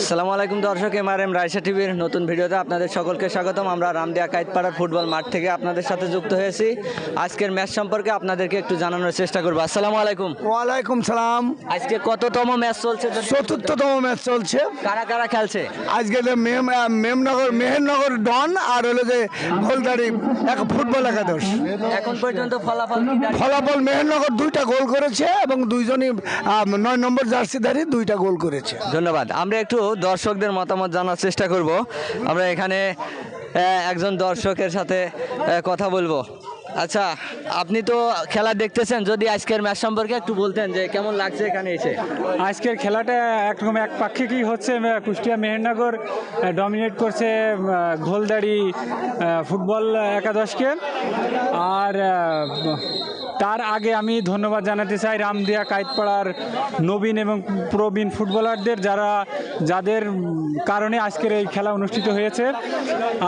আসসালামু আলাইকুম দর্শক এম আর এম রায়সা টিভির নতুন ভিডিওতে আপনাদের সকলকে স্বাগতম। আমরা রামদিয়া কাইতপাড়ার ফুটবল মাঠ থেকে আপনাদের সাথে যুক্ত হয়েছি। আজকের ম্যাচ সম্পর্কে আপনাদেরকে একটু জানানোর চেষ্টা করব। আসসালামু আলাইকুম। ওয়ালাইকুম সালাম। আজকে কততম ম্যাচ চলছে চতুর্থতম ম্যাচ চলছে। কারা কারা খেলছে? আজকে যে মেম মেমনগর মেহেরনগর ডন আর হলো যে গোলদারি এক ফুটবল একাদশ। এখন পর্যন্ত ফলাফল ফলাফল মেহেরনগর দুইটা গোল করেছে এবং দুইজনই নয় নম্বর জার্সিধারী দুইটা গোল করেছে। ধন্যবাদ। আমরা একটু দর্শকদের মতামত জানার চেষ্টা করব। আমরা এখানে একজন দর্শকের সাথে কথা বলব। আচ্ছা আপনি তো খেলা দেখতেছেন, যদি আজকের ম্যাচ সম্পর্কে একটু বলতেন যে কেমন লাগছে এখানে এসে? আজকের খেলাটা একরকম এক পাক্ষিকই হচ্ছে কুষ্টিয়া মেহেরনগর ডমিনেট করছে ঘোলদাড়ি ফুটবল একাদশকে। আর তার আগে আমি ধন্যবাদ জানাতে চাই রামদিয়া কাইতপাড়ার নবীন এবং প্রবীণ ফুটবলারদের যারা, যাদের কারণে আজকের এই খেলা অনুষ্ঠিত হয়েছে।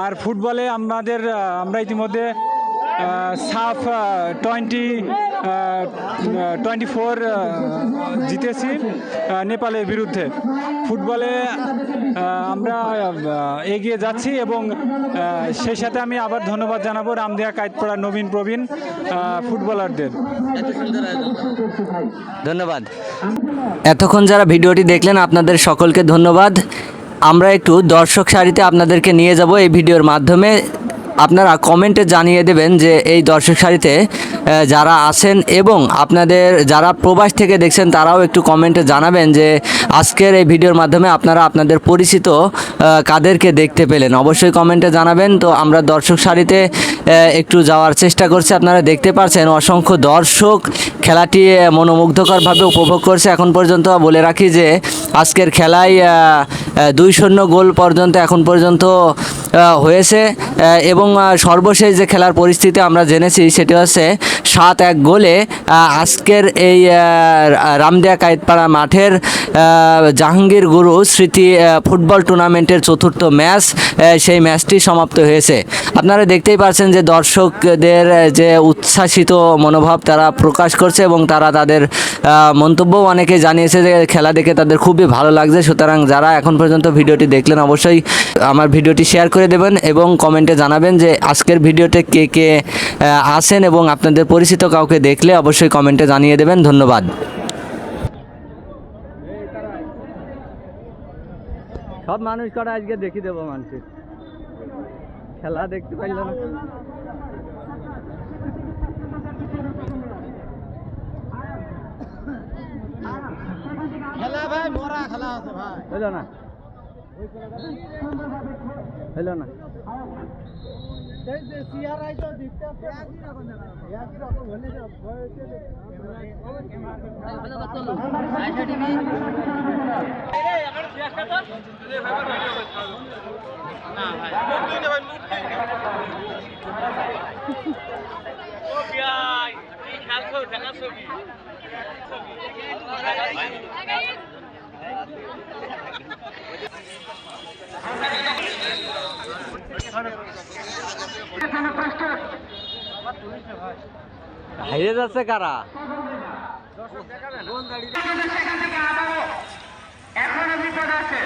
আর ফুটবলে আমাদের, আমরা ইতিমধ্যে সাফ টোয়েন্টি টোয়েন্টি ফোর জিতেছি নেপালের বিরুদ্ধে। ফুটবলে আমরা এগিয়ে যাচ্ছি এবং সেই সাথে আমি আবার ধন্যবাদ জানাব রামদিয়া কাইতপাড়া নবীন প্রবীণ ফুটবলারদের। ধন্যবাদ। এতক্ষণ যারা ভিডিওটি দেখলেন, আপনাদের সকলকে ধন্যবাদ। আমরা একটু দর্শক সারিতে আপনাদেরকে নিয়ে যাব এই ভিডিওর মাধ্যমে। আপনারা কমেন্টে জানিয়ে দেবেন যে এই দর্শক সারিতে যারা আছেন এবং আপনাদের যারা প্রবাস থেকে দেখছেন তারাও একটু কমেন্টে জানাবেন যে আজকের এই ভিডিওর মাধ্যমে আপনারা আপনাদের পরিচিত কাদেরকে দেখতে পেলেন। অবশ্যই কমেন্টে জানাবেন। তো আমরা দর্শক সারিতে একটু যাওয়ার চেষ্টা করছি। আপনারা দেখতে পাচ্ছেন অসংখ্য দর্শক খেলাটি মনোমুগ্ধকরভাবে উপভোগ করছে। এখন পর্যন্ত বলে রাখি যে আজকের খেলায় দুই শূন্য গোল পর্যন্ত এখন পর্যন্ত হয়েছে। আহ, এবং সর্বশেষ যে খেলার পরিস্থিতি আমরা জেনেছি সেটি হচ্ছে সাত এক গোলে আজকের এই রামদিয়া কায়েতপাড়া মাঠের জাহাঙ্গীর গুরু স্মৃতি ফুটবল টুর্নামেন্টের চতুর্থ ম্যাচ সেই ম্যাচটি সমাপ্ত হয়েছে। আপনারা দেখতেই পাচ্ছেন যে দর্শকদের যে উচ্ছ্বাসিত মনোভাব তারা প্রকাশ করছে এবং তারা তাদের আহ, মন্তব্যও অনেকে জানিয়েছে যে খেলা দেখে তাদের খুবই ভালো লাগছে। সুতরাং যারা এখন পর্যন্ত ভিডিওটি দেখলেন অবশ্যই আমার ভিডিওটি শেয়ার করে দেবেন এবং কমেন্টে জানাবেন যে আজকের ভিডিওতে কে কে আসেন এবং আপনাদের পরিচিত কাউকে দেখলে অবশ্যই কমেন্টে জানিয়ে দেবেন। ধন্যবাদ। সব মানুষ করা আজকে দেখি দেবো মানুষের খেলা দেখতে পাইল না। খেলা ভাই মরা খেলা আছে ভাই। হইল না। হইল না। না ভাই ও ভাই কি খেলছো? দেখা হাইরে যাচ্ছে কারা? বিপদ আছে।